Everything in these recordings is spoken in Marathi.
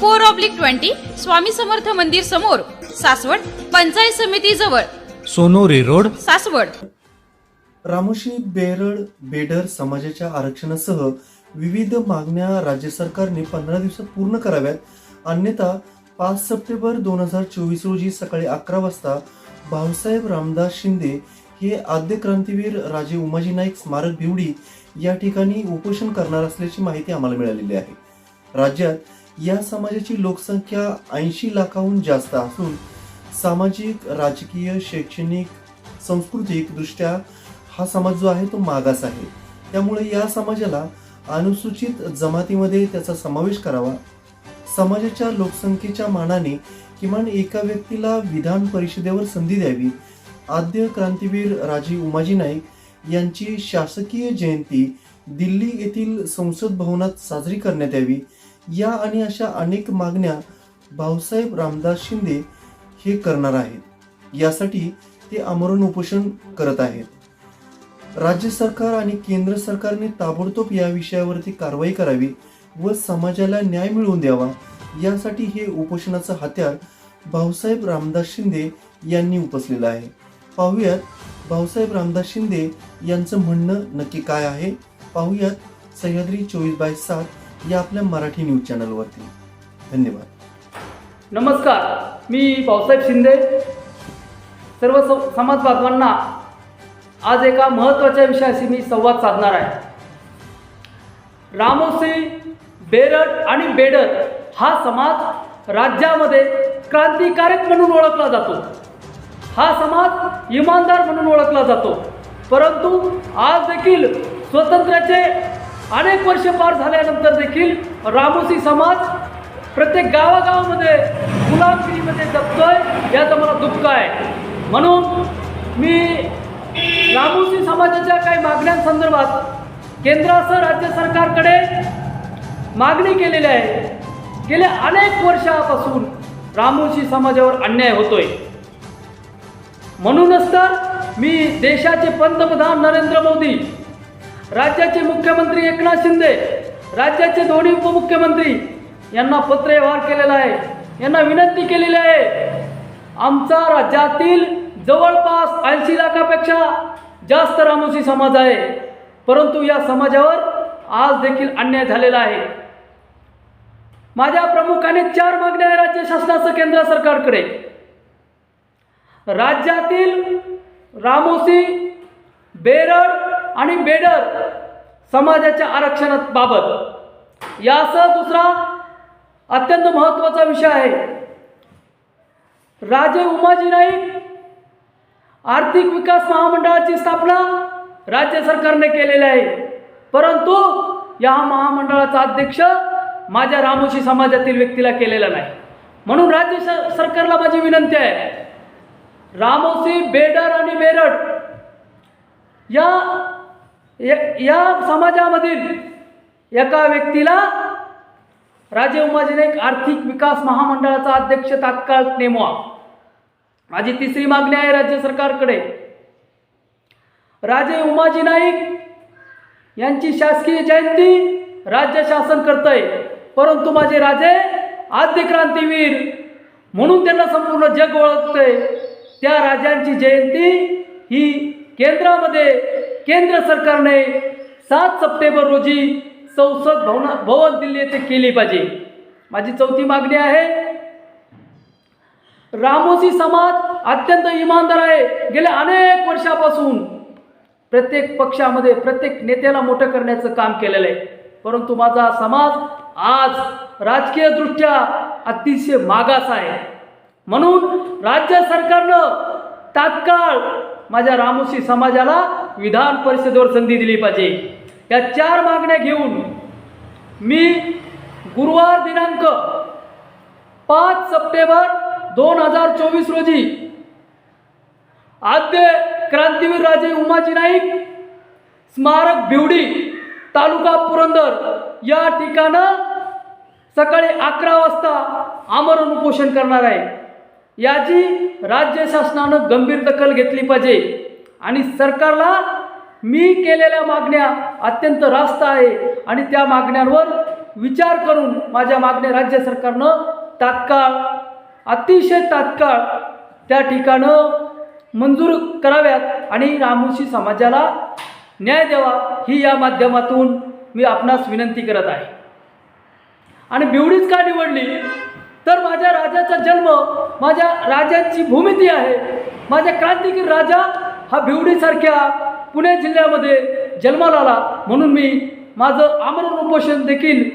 four oblique twenty Swami Samarth मंदिर समोर सासवड पंचायत समिती जवळ. सोनोरी रोड. सासवड. रामोशी बेरड बेडर समाजाच्या आरक्षणासह विविध मागण्या राज्य सरकारने पंधरा दिवसात पूर्ण कराव्यात. अन्यथा पाच सप्टेंबर दोन हजार चोवीस रोजी सकाळी अकरा वाजता भाऊसाहेब रामदास शिंदे हे आद्य क्रांतीवीर राजे उमाजी नाईक स्मारक भिवडी या ठिकाणी उपोषण करणार असल्याची माहिती आम्हाला मिळालेली आहे. राज्यात या समाजाची लोकसंख्या ऐंशी लाखाहून जास्त असून सामाजिक राजकीय शैक्षणिक सांस्कृतिक दृष्ट्या हा समाज जो आहे तो मागास आहे. त्यामुळे या समाजाला अनुसूचित जमातीमध्ये त्याचा समावेश करावा. समाजाच्या लोकसंख्येच्या मानाने किमान एका व्यक्तीला विधान परिषदेवर संधी द्यावी. आद्य क्रांतीवीर राजे उमाजी नाईक यांची शासकीय जयंती दिल्ली येथील संसद भवनात साजरी करण्यात यावी. या आणि अशा अनेक मागण्या भाऊसाहेब रामदास शिंदे हे करणार आहेत. यासाठी ते आमरण उपोषण करत आहेत. राज्य सरकार आणि केंद्र सरकारने ताबडतोब या विषयावरती कारवाई करावी व समाजाला न्याय मिळवून द्यावा यासाठी हे उपोषणाचं हत्यार भाऊसाहेब रामदास शिंदे यांनी उपसलेलं आहे. पाहुयात भाऊसाहेब रामदास शिंदे यांचं म्हणणं नक्की काय आहे? पाहुयात सह्याद्री चोवीस बाय सात या आपल्या मराठी न्यूज चॅनलवरती. धन्यवाद. नमस्कार मी भाऊसाहेब शिंदे. सर्व समाज बांधवांना आज एका महत्त्वाच्या विषयाशी मी संवाद साधणार आहे. रामोसी बेरड आणि बेडर हा समाज राज्यामध्ये क्रांतिकारक म्हणून ओळखला जातो. हा समाज इमानदार म्हणून ओळखला जातो. परंतु आज देखील स्वतंत्र्याचे अनेक वर्ष पार झाल्यानंतर देखील रामोसी समाज प्रत्येक गावागावामध्ये गुलामगिरीमध्ये जपतोय याचं मला दुःख आहे. म्हणून मी रामोसी समाजाच्या काही मागण्यांसंदर्भात केंद्रासह राज्य सरकारकडे मागणी केलेली आहे. गेल्या अनेक वर्षापासून रामोशी समाजावर अन्याय होतोय. म्हणूनच तर मी देशाचे पंतप्रधान नरेंद्र मोदी राज्याचे मुख्यमंत्री एकनाथ शिंदे राज्याचे दोन्ही उपमुख्यमंत्री यांना पत्रव्यवहार केलेला आहे. यांना विनंती केलेली आहे. आमचा राज्यातील जवळपास ऐंशी लाखापेक्षा जास्त रामोशी समाज आहे. परंतु या समाजावर आज देखील अन्याय झालेला आहे. माझ्या प्रमुखाने चार मागण्या आहे राज्य शासनाचं केंद्र सरकारकडे. राज्यातील रामोशी बेरड आणि बेडर समाजाच्या आरक्षणाबाबत यासह दुसरा अत्यंत महत्त्वाचा विषय आहे. राजे उमाजी नाईक आर्थिक विकास महामंडळाची स्थापना राज्य सरकारने केलेली आहे. परंतु या महामंडळाचा अध्यक्ष माझ्या रामोशी समाजातील व्यक्तीला केलेला नाही. म्हणून राज्य स- सरकारला माझी विनंती आहे. रामोशी बेडर आणि बेरड या या- या समाजामधील एका व्यक्तीला राजे उमाजी नाईक आर्थिक विकास महामंडळाचा अध्यक्ष तात्काळ नेमवा. माझी तिसरी मागणी आहे राज्य सरकारकडे. राजे उमाजी नाईक यांची शासकीय जयंती राज्य शासन करतंय. परंतु माझे राजे आद्य क्रांतीवीर म्हणून त्यांना संपूर्ण जग ओळखतंय. त्या राजांची जयंती ही केंद्रामध्ये केंद्र सरकारने सात सप्टेंबर रोजी संसद भवना भवन दिल्ली येथे केली पाहिजे. माझी चौथी मागणी आहे रामोसी समाज अत्यंत इमानदार आहे. गेल्या अनेक वर्षापासून प्रत्येक पक्षामध्ये प्रत्येक नेत्याला मोठं करण्याचं काम केलेलं आहे. परंतु माझा समाज आज राजकीयदृष्ट्या अतिशय मागास आहे. म्हणून राज्य सरकारनं तात्काळ माझ्या रामोशी समाजाला विधान परिषदेवर संधी दिली पाहिजे. या चार मागण्या घेऊन मी गुरुवार दिनांक पाच सप्टेंबर दोन हजार चोवीस रोजी आद्य क्रांतीवीर राजे उमाजी नाईक स्मारक भिवडी तालुका पुरंदर या ठिकाणं सकाळी अकरा वाजता आमरण उपोषण करणार आहे. याची राज्य शासनानं गंभीर दखल घेतली पाहिजे. आणि सरकारला मी केलेल्या मागण्या अत्यंत रास्त आहे. आणि त्या मागण्यांवर विचार करून माझ्या मागण्या राज्य सरकारनं तात्काळ अतिशय तात्काळ त्या ठिकाणं मंजूर कराव्यात आणि रामोशी समाजाला न्याय द्यावा ही या माध्यमातून मी आपणास विनंती करत आहे. आणि बिवडीच का निवडली? तर माझ्या राजाचा जन्म माझ्या राजाची भूमिती आहे. माझ्या क्रांतिकीर राजा हा बिवडीसारख्या पुणे जिल्ह्यामध्ये जन्माला आला. म्हणून मी माझं आमरण उपोषण देखील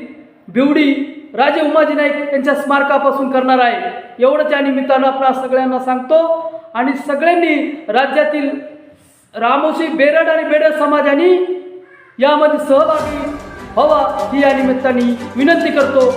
बिवडी राजे उमाजी नाईक यांच्या स्मारकापासून करणार आहे. एवढंच या निमित्तानं आपल्या सगळ्यांना सांगतो. आणि सगळ्यांनी राज्यातील रामोशी बेरड आणि बेडर समाजाने यामध्ये सहभागी व्हावा ही या निमित्ताने विनंती करतो.